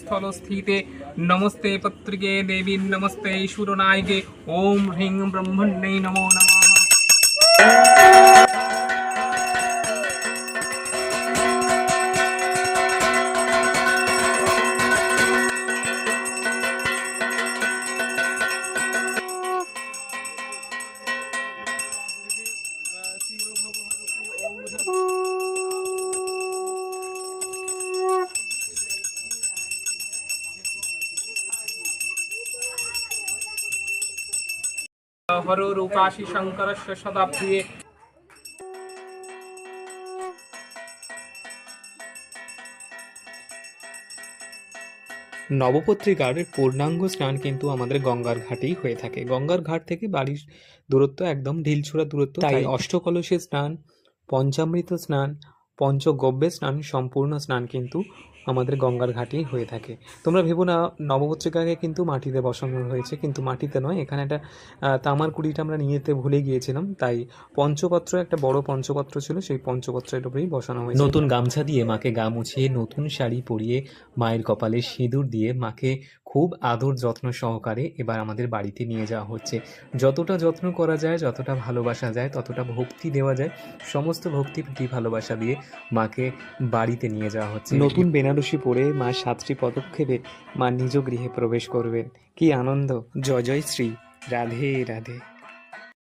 স্থলস্থিতে নমস্তে পত্রিকে দেবী নমস্তে সুরনায়কে ওম হ্রিং ব্রহ্মণ্যে নমো নমঃ। নবপত্রিকার পূর্ণাঙ্গ স্নান কিন্তু আমাদের গঙ্গার ঘাটেই হয়ে থাকে গঙ্গার ঘাট থেকে বাড়ির দূরত্ব একদম ঢিলছোড়া দূরত্ব তাই অষ্টকলসে স্নান পঞ্চামৃত স্নান পঞ্চগব্যে স্নান, সম্পূর্ণ স্নান কিন্তু আমাদের গঙ্গার ঘাটেই হয়ে থাকে। তোমরা ভেবো না নবপত্রিকাকে কিন্তু মাটিতে বসানো হয়েছে, কিন্তু মাটিতে নয়, এখানে একটা তামার কুড়িটা আমরা নিয়ে যেতে ভুলে গিয়েছিলাম, তাই পঞ্চপত্র, একটা বড় পঞ্চপত্র ছিল, সেই পঞ্চপত্রের উপরেই বসানো হয়েছে। নতুন গামছা দিয়ে মাকে গা মুছিয়ে, নতুন শাড়ি পরিয়ে, মায়ের কপালে সিঁদুর দিয়ে মাকে খুব আদর যত্ন সহকারে এবার আমাদের বাড়িতে নিয়ে যাওয়া হচ্ছে। যতটা যত্ন করা যায়, যতটা ভালোবাসা যায়, ততটা ভক্তি দেওয়া যায়, সমস্ত ভক্তি প্রীতি ভালোবাসা দিয়ে মাকে বাড়িতে নিয়ে যাওয়া হচ্ছে। নতুন বেনারসি পরে মা সাতটি পদক্ষেপে মা নিজ গৃহে প্রবেশ করবেন কি আনন্দ। জয় জয় শ্রী। রাধে রাধে।